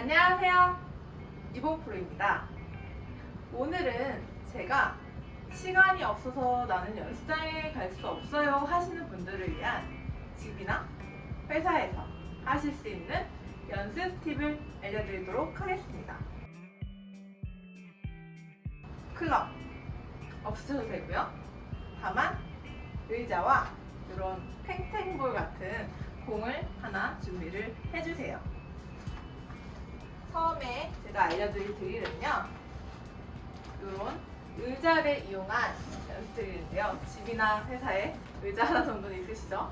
안녕하세요. 이번 프로입니다. 오늘은 제가 시간이 없어서 나는 연습장에 갈 수 없어요 하시는 분들을 위한 집이나 회사에서 하실 수 있는 연습 팁을 알려드리도록 하겠습니다. 클럽 없으셔도 되고요. 다만 의자와 이런 탱탱볼 같은 공을 하나 준비를 해주세요. 처음에 제가 알려드릴 드릴은요. 이런 의자를 이용한 연습드릴인데요. 집이나 회사에 의자 하나 정도는 있으시죠?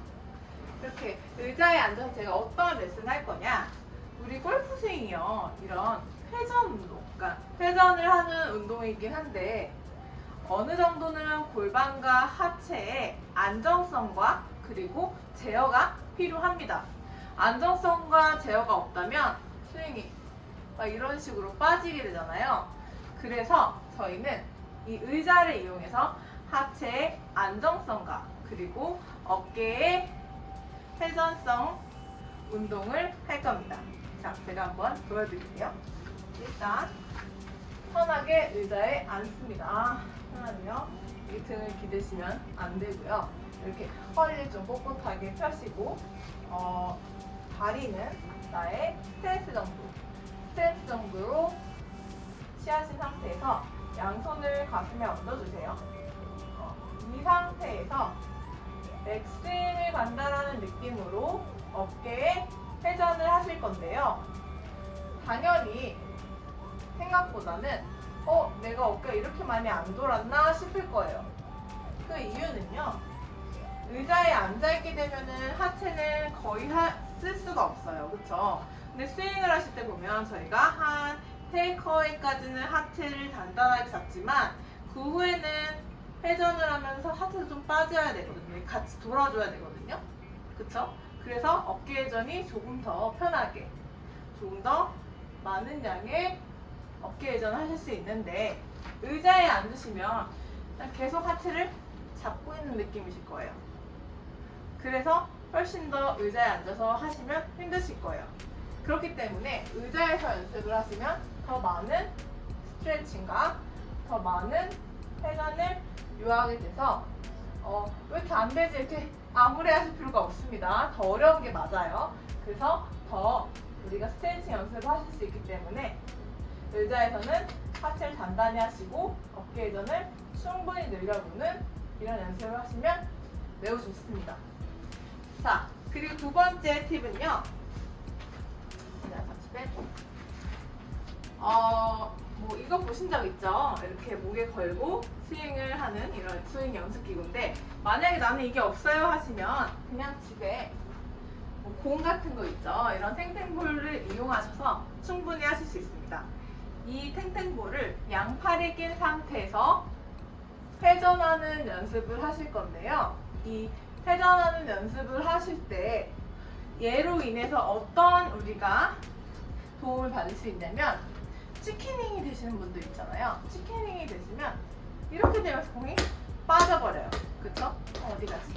이렇게 의자에 앉아서 제가 어떤 레슨을 할 거냐? 우리 골프 스윙이요. 이런 회전 운동, 그러니까 회전을 하는 운동이긴 한데 어느 정도는 골반과 하체의 안정성과 그리고 제어가 필요합니다. 안정성과 제어가 없다면 스윙이 막 이런 식으로 빠지게 되잖아요. 그래서 저희는 이 의자를 이용해서 하체의 안정성과 그리고 어깨의 회전성 운동을 할 겁니다. 자, 제가 한번 보여드릴게요. 일단 편하게 의자에 앉습니다. 편하게요. 이 등을 기대시면 안 되고요. 이렇게 허리를 좀 꼿꼿하게 펴시고 어, 다리는 나의 스트레스 정도 스트레스 정도로 취하신 상태에서 양손을 가슴에 얹어주세요. 어, 이 상태에서 백스윙을 간다라는 느낌으로 어깨에 회전을 하실 건데요. 당연히 생각보다는 어, 내가 어깨가 이렇게 많이 안 돌았나 싶을 거예요. 그 이유는요. 의자에 앉아있게 되면은 하체는 거의 하- 쓸 수가 없어요. 그쵸? 근데 스윙을 하실 때 보면 저희가 한 테이크어웨이까지는 하체를 단단하게 잡지만 그 후에는 회전을 하면서 하체도 좀 빠져야 되거든요. 같이 돌아줘야 되거든요. 그쵸? 그래서 어깨 회전이 조금 더 편하게, 조금 더 많은 양의 어깨 회전을 하실 수 있는데 의자에 앉으시면 계속 하체를 잡고 있는 느낌이실 거예요. 그래서 훨씬 더 의자에 앉아서 하시면 힘드실 거예요. 그렇기 때문에 의자에서 연습을 하시면 더 많은 스트레칭과 더 많은 회전을 요하게 돼서 어, 왜 이렇게 안 되지 이렇게 아무리 하실 필요가 없습니다. 더 어려운 게 맞아요. 그래서 더 우리가 스트레칭 연습을 하실 수 있기 때문에 의자에서는 하체를 단단히 하시고 어깨 회전을 충분히 늘려보는 이런 연습을 하시면 매우 좋습니다. 자, 그리고 두 번째 팁은요. 빼고. 어, 뭐 이거 보신 적 있죠? 이렇게 목에 걸고 스윙을 하는 이런 스윙 연습 기구인데 만약에 나는 이게 없어요 하시면 그냥 집에 뭐 공 같은 거 있죠? 이런 탱탱볼을 이용하셔서 충분히 하실 수 있습니다. 이 탱탱볼을 양팔에 낀 상태에서 회전하는 연습을 하실 건데요. 이 회전하는 연습을 하실 때 얘로 인해서 어떤 우리가 도움을 받을 수 있냐면 치킨닝이 되시는 분들 있잖아요. 치킨닝이 되시면 이렇게 되면서 공이 빠져버려요. 그쵸? 어, 어디 가지?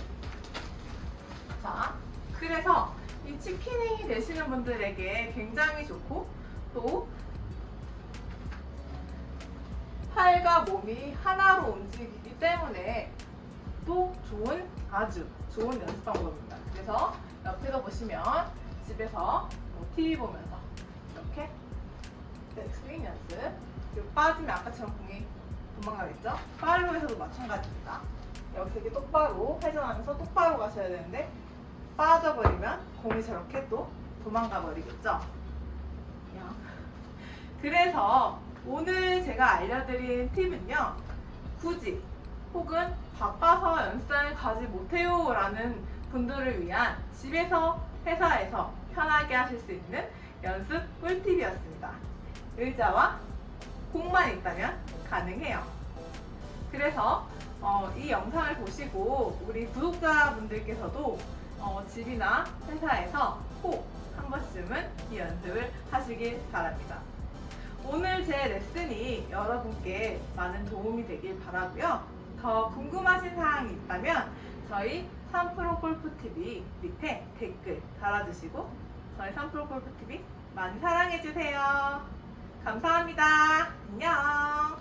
자, 그래서 이 치킨닝이 되시는 분들에게 굉장히 좋고 또 팔과 몸이 하나로 움직이기 때문에 또 좋은 아주 좋은 연습 방법입니다. 그래서 옆에서 보시면 집에서 뭐 TV 보면서 이렇게 스윙 연습 그리고 빠지면 아까처럼 공이 도망가겠죠? 팔로에서도 마찬가지입니다. 여기서 이렇게 똑바로 회전하면서 똑바로 가셔야 되는데 빠져버리면 공이 저렇게 또 도망가 버리겠죠? 그래서 오늘 제가 알려드린 팁은요. 굳이 혹은 바빠서 연습장을 가지 못해요 라는 분들을 위한 집에서 회사에서 편하게 하실 수 있는 연습 꿀팁이었습니다. 의자와 공만 있다면 가능해요. 그래서 어, 이 영상을 보시고 우리 구독자분들께서도 어, 집이나 회사에서 꼭 한 번쯤은 이 연습을 하시길 바랍니다. 오늘 제 레슨이 여러분께 많은 도움이 되길 바라고요. 더 궁금하신 사항이 있다면 저희 3프로 골프 TV 밑에 댓글 달아주시고 저희 3프로 골프 TV 많이 사랑해주세요. 감사합니다. 안녕.